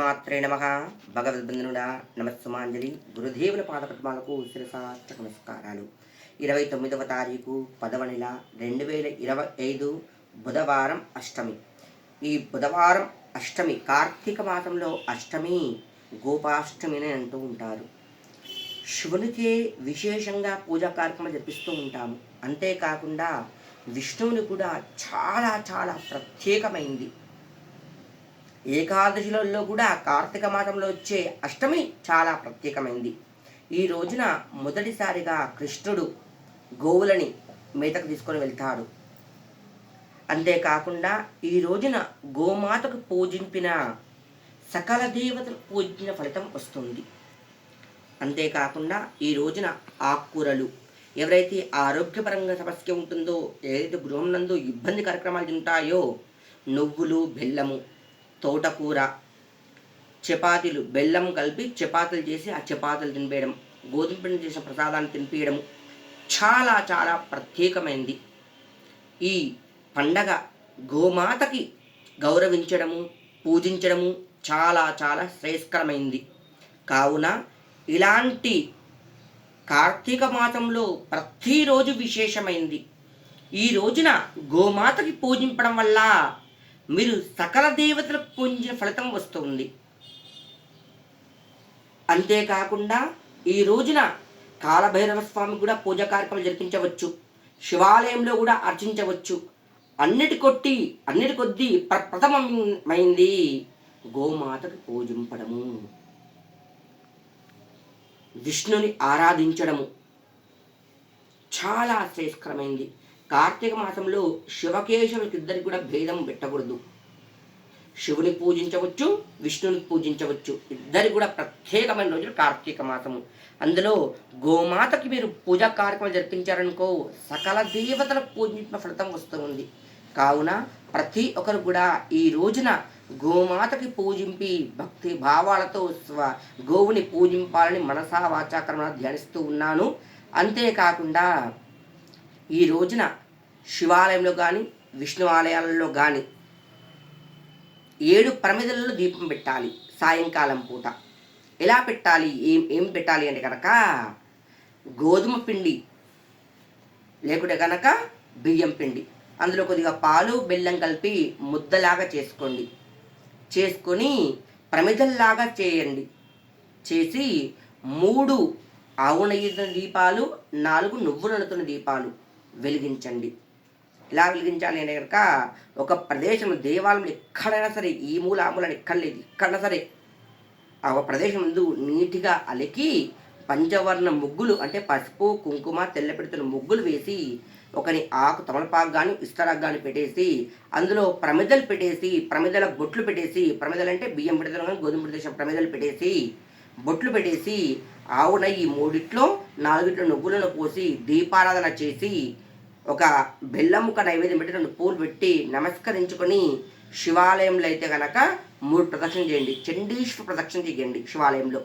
మాత్రే నమ. భగవద్బంధనుడా నమస్సుమాంజలి. గురుదేవుల పాదపద్మాలకు శిరసాష్టక నమస్కారాలు ఇరవై తొమ్మిదవ తారీఖు పదవ నెల రెండు వేల ఇరవై ఐదు బుధవారం అష్టమి. ఈ బుధవారం అష్టమి కార్తీక మాసంలో అష్టమి గోపాష్టమిని అంటూ ఉంటారు. శివునికే విశేషంగా పూజా కార్యక్రమాలు జరిపిస్తూ ఉంటాము. అంతేకాకుండా విష్ణువుని కూడా చాలా చాలా ప్రత్యేకమైంది. ఏకాదశిలలో కూడా కార్తీక మాసంలో వచ్చే అష్టమి చాలా ప్రత్యేకమైంది. ఈ రోజున మొదటిసారిగా కృష్ణుడు గోవులని మేతకు తీసుకొని వెళ్తాడు. అంతేకాకుండా ఈ రోజున గోమాతకు పూజింపిన సకల దేవతలు పూజించిన ఫలితం వస్తుంది. అంతేకాకుండా ఈ రోజున ఆకుకూరలు ఎవరైతే ఆరోగ్యపరంగా సమస్య ఉంటుందో ఏదైతే గృహం నందు ఇబ్బంది కార్యక్రమాలు ఉంటాయో నువ్వులు బెల్లము తోటకూర చపాతీలు బెల్లం కలిపి చపాతీలు చేసి ఆ చపాతీలు తినిపేయడం గోధుమ పిండి చేసిన ప్రసాదాన్ని తినిపించడం చాలా చాలా ప్రత్యేకమైంది. ఈ పండగ గోమాతకి గౌరవించడము పూజించడము చాలా చాలా శ్రేయస్కరమైంది. కావున ఇలాంటి కార్తీక మాసంలో ప్రతిరోజు విశేషమైంది. ఈ రోజున గోమాతకి పూజింపడం వల్ల మీరు సకల దేవతలకు పూజించిన ఫలితం వస్తుంది. అంతేకాకుండా ఈ రోజున కాలభైరవ స్వామి కూడా పూజా కార్యక్రమం జరిపించవచ్చు. శివాలయంలో కూడా అర్చించవచ్చు. అన్నిటి కొట్టి అన్నిటి కొద్దీ ప్రప్రథమమైంది గోమాతకు పూజింపడము. విష్ణుని ఆరాధించడము. చాలా శ్రేష్కరమైంది కార్తీక మాసంలో శివకేశవులకి ఇద్దరికి కూడా భేదం పెట్టకూడదు. శివుని పూజించవచ్చు విష్ణుని పూజించవచ్చు. ఇద్దరి కూడా ప్రత్యేకమైన రోజులు కార్తీక మాసము. అందులో గోమాతకి మీరు పూజా కార్యక్రమం జరిపించారనుకో సకల దేవతలకు పూజించిన ఫలితం వస్తుంది కావున ప్రతి ఒక్కరు కూడా ఈ రోజున గోమాతకి పూజింపి భక్తి భావాలతో స్వ గోవుని పూజింపాలని మనసా వాచాకరణ ధ్యానిస్తూ ఉన్నాను. అంతేకాకుండా ఈ రోజున శివాలయంలో కానీ విష్ణు ఆలయాలలో కానీ ఏడు ప్రమిదలలో దీపం పెట్టాలి సాయంకాలం పూట. ఎలా పెట్టాలి? ఏం ఏం పెట్టాలి అంటే కనుక గోధుమ పిండి లేకుంటే కనుక బియ్యం పిండి. అందులో కొద్దిగా పాలు బెల్లం కలిపి ముద్దలాగా చేసుకోండి. చేసుకొని ప్రమిదల్లాగా చేయండి. చేసి మూడు ఆవు నెయ్యిన దీపాలు నాలుగు నువ్వులు నడుతున్న దీపాలు వెలిగించండి. ఎలా వెలిగించాలి అంటే కనుక ఒక ప్రదేశం దేవాలయంలో ఎక్కడైనా సరే ఈ మూల ఆ మూల అని ఎక్కడ లేదు ఎక్కడైనా సరే ఆ ఒక ప్రదేశం ముందు నీట్గా అలికి పంచవర్ణ ముగ్గులు అంటే పసుపు కుంకుమ తెల్ల ముగ్గులు వేసి ఒకని ఆకు తమలపాకు కానీ ఇస్తరాకు కానీ పెట్టేసి అందులో ప్రమిదలు పెట్టేసి ప్రమిదల బొట్లు పెట్టేసి ప్రమిదలు అంటే బియ్యం పెడతాం కానీ గోధుమ ప్రదేశం ప్రమిదలు పెట్టేసి బొట్లు పెట్టేసి ఆవున ఈ మూడిట్లో నాలుగిట్లో నువ్వులను పోసి దీపారాధన చేసి ఒక బెల్లముక నైవేద్యం పెట్టి రెండు పూలు పెట్టి నమస్కరించుకొని శివాలయంలో అయితే కనుక మూడు ప్రదక్షిణ చేయండి. చండీశ్వర ప్రదక్షిణ చేయండి శివాలయంలో.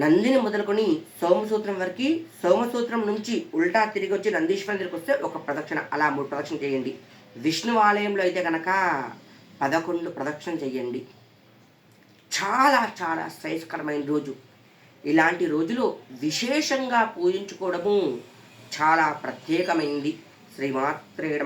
నందిని మొదలుకొని సోమసూత్రం వరకు సోమసూత్రం నుంచి ఉల్టా తిరిగి వచ్చి నందీశ్వరం దగ్గరికి వస్తే ఒక ప్రదక్షిణ అలా మూడు ప్రదక్షిణ చేయండి. విష్ణు ఆలయంలో అయితే కనుక పదకొండు ప్రదక్షిణ చేయండి. చాలా చాలా శ్రేయస్కరమైన రోజు. ఇలాంటి రోజులో విశేషంగా పూజించుకోవడము చాలా ప్రత్యేకమైంది. శ్రీమాత్రే